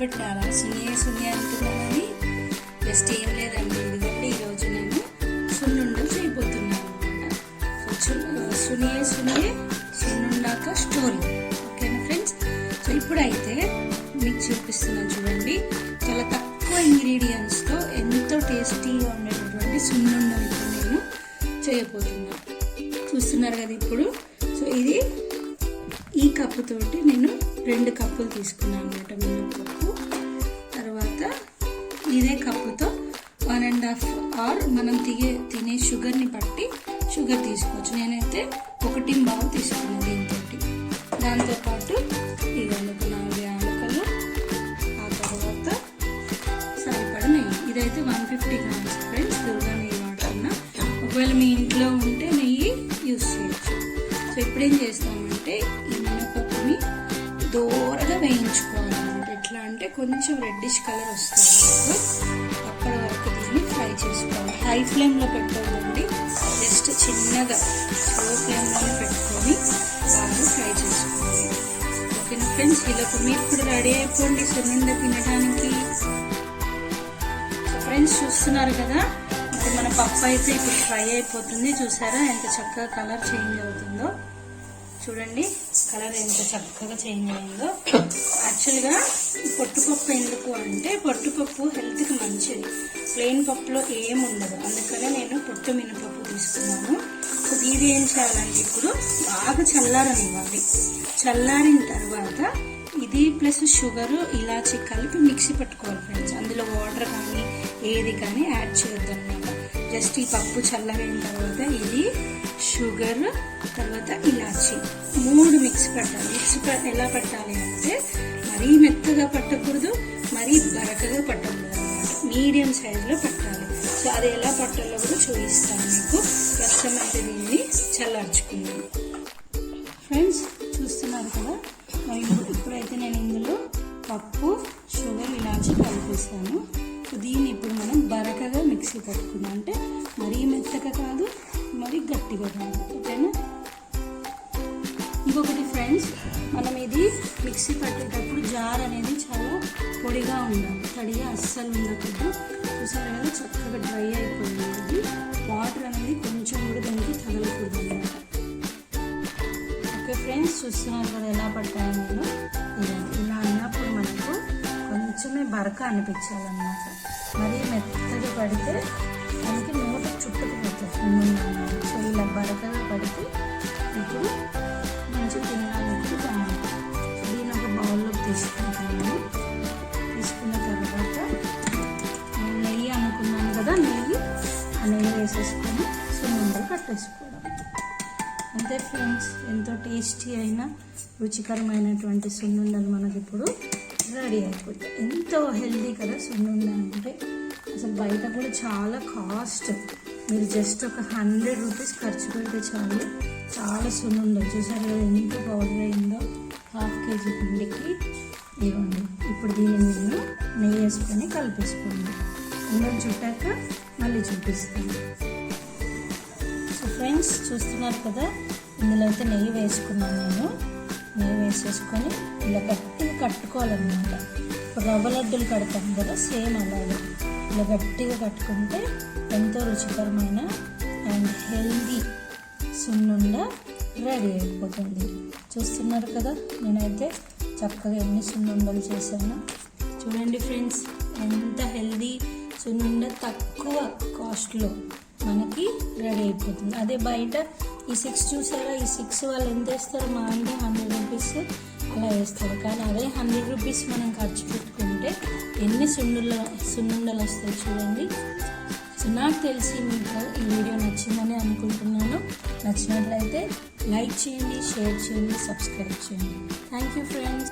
సునియే ఏంటండి భయపెట్టారా సునియే సునియే జస్ట్ ఏం లేదండి. ఎందుకంటే ఈరోజు నేను సున్నుండలు చేయబోతున్నాను అనమాట సో సునియే సునియే సున్నుండాక స్టోరీ ఓకేనా ఫ్రెండ్స్ సో ఇప్పుడైతే మీకు చూపిస్తున్నాను చూడండి. చాలా తక్కువ ఇంగ్రీడియంట్స్తో ఎంతో టేస్టీగా ఉండేటటువంటి సున్నుండలు ఇప్పుడు నేను చేయబోతున్నాను. చూస్తున్నారు కదా ఇప్పుడు? సో ఇది ఈ కప్పుతోటి నేను రెండు కప్పులు తీసుకున్నాను అనమాట మినప్పప్పు ఇదే కప్పుతో వన్ అండ్ హాఫ్ ఆర్ మనం తిగే తినే షుగర్ని బట్టి షుగర్ తీసుకోవచ్చు. నేనైతే ఒకటి బావు తీసుకున్నాను దీంతో దాంతోపాటు ఇవన్నీ ఒక నాలుగు యాలకలు ఆ తర్వాత సరిపడ నెయ్యి. ఇదైతే one fifty grams friends Durga నెయ్యి వాడుతున్నా. ఒకవేళ మీ ఇంట్లో ఉంటే నెయ్యి యూస్ చేయొచ్చు. సో ఇప్పుడేం చేస్తామంటే ఈ మినపప్పుని దూరగా వేయించుకోవాలి. ఎట్లా అంటే కొంచెం రెడ్డిష్ కలర్ వస్తుంది. అక్కడ వరకు దీన్ని ఫ్రై చేసుకోవాలి. హై ఫ్లేమ్లో పెట్టుకోకండి జస్ట్ చిన్నగా స్లో ఫ్లేమ్లోనే పెట్టుకొని బాగా ఫ్రై చేసుకోవాలి. ఓకేనా ఫ్రెండ్స్ ఇలా మీరు కూడా రెడీ అయిపోండి. సున్నుండ తినడానికి. ఫ్రెండ్స్ చూస్తున్నారు కదా? ఇప్పుడు మన పప్పు అయితే ఇప్పుడు ఫ్రై అయిపోతుంది. చూసారా ఎంత చక్కగా కలర్ చేంజ్ అవుతుందో? చూడండి కలర్ ఎంత చక్కగా చేంజ్ అయిందో. యాక్చువల్గా పొట్టుపప్పు ఎందుకు అంటే పొట్టుపప్పు హెల్త్కి మంచిది. ప్లెయిన్ పప్పులో ఏం ఉండదు. అందుకనే నేను పొట్టు మినపప్పు తీసుకున్నాను. ఇది ఏం చేయాలంటే ఇప్పుడు బాగా చల్లారనివ్వాలి. చల్లారిన తర్వాత ఇది ప్లస్ షుగరు ఇలాచి కలిపి మిక్సీ పెట్టుకోవాలి ఫ్రెండ్స్ అందులో వాటర్ కానీ ఏది కానీ యాడ్ చేయొద్దు అనమాట జస్ట్ ఈ పప్పు చల్లారిన తర్వాత ఇది షుగర్ తర్వాత ఇలాచి. మూడు మిక్స్ పట్టాలి. మిక్స్ ఎలా పట్టాలి అంటే మరీ మెత్తగా పట్టకూడదు మరీ బరకగా పట్టకూడదు. అనమాట మీడియం సైజులో పెట్టాలి. సో అది ఎలా పట్టాలో కూడా చూపిస్తాను మీకు. ప్రస్తుతం అయితే దీన్ని చల్లార్చుకున్నాను ఫ్రెండ్స్ చూస్తున్నారు కదా? ఇప్పుడైతే నేను ఇందులో పప్పు షుగర్ ఇలాచి కలిపిస్తాను. దీన్ని ఇప్పుడు మనం బరకగా మిక్సీ పట్టుకుందాం. అంటే మరీ మెత్తగా కాదు మరీ గట్టిగా కాదు. ఓకేనా? ఇంకొకటి ఫ్రెండ్స్ మనం ఇది మిక్సీ పట్టేటప్పుడు జార్ అనేది చాలా పొడిగా ఉండాలి. తడిగా అస్సలు ఉండకూడదు. చూసారు కదా చక్కగా డ్రై అయిపోయింది ఇది వాటర్ అనేది కొంచెం కూడా దానికి తగలకూడదు అనమాట. ఓకే ఫ్రెండ్స్ చూస్తున్నారు కదా ఎలా పట్టాను నేను. కొంచెమే అనిపించాలన్నమాట. మరీ మెత్తగా పడితే మనకి నోట చుట్టుకుపోతుంది సో ఇలా బరకగా పడితే ఇప్పుడు మంచి తినడానికి బాగుంటుంది దీని ఒక బౌల్లోకి తీసుకుంటాను. తీసుకున్న తర్వాత నేను నెయ్యి అనుకున్నాను కదా నెయ్యి ఆ నెయ్యి వేసేసుకొని సున్నుండలు కట్టేసుకోవడం. అంతే ఫ్రెండ్స్ ఎంతో టేస్టీ అయిన రుచికరమైనటువంటి సున్నుండలు మనకి ఇప్పుడు రెడీ అయిపోతాయి ఎంతో హెల్దీ కదా సున్నుండ అంటే అసలు బయట కూడా చాలా కాస్ట్ మీరు జస్ట్ ఒక హండ్రెడ్ రూపీస్ ఖర్చు పెడితే చాలు. చాలా సున్నుండ చూసారు కదా ఎంత పౌడర్ అయిందో? హాఫ్ కేజీ పిండికి. ఇవ్వండి. ఇప్పుడు దీన్ని నేను నెయ్యి వేసుకొని కలిపేసుకోండి. ఉండలు చుట్టాక మళ్ళీ చూపిస్తాను. సో ఫ్రెండ్స్ చూస్తున్నారు కదా? ఇందులో అయితే నెయ్యి వేసుకున్నాను నేను. నెయ్యి వేసేసుకొని ఇలా గట్టిగా కట్టుకోవాలన్నమాట. రవ్వ లడ్డూలు కడతాం కదా సేమ్ అలాగే. ఇలా గట్టిగా కట్టుకుంటే ఎంతో రుచికరమైన అండ్ హెల్దీ సున్నుండ రెడీ అయిపోతుంది. చూస్తున్నారు కదా నేనైతే చక్కగా ఎన్ని సున్నుండలు చేశాను. చూడండి ఫ్రెండ్స్ ఎంత హెల్దీ సున్నుండ తక్కువ కాస్ట్లో. మనకి రెడీ అయిపోతుంది. అదే బయట ఈ సిక్స్ చూసారా? ఈ సిక్స్ వాళ్ళు ఎంత వేస్తారు మా అంటే హండ్రెడ్ రూపీస్ అలా వేస్తారు. కానీ అదే హండ్రెడ్ రూపీస్ మనం ఖర్చు పెట్టుకుంటే ఎన్ని సున్నుల సున్నుండలు వస్తాయి చూడండి. సో నాకు తెలిసి మీకు ఈ వీడియో నచ్చిందని అనుకుంటున్నాను. నచ్చినట్లయితే లైక్ చేయండి షేర్ చేయండి సబ్స్క్రైబ్ చేయండి. Thank you friends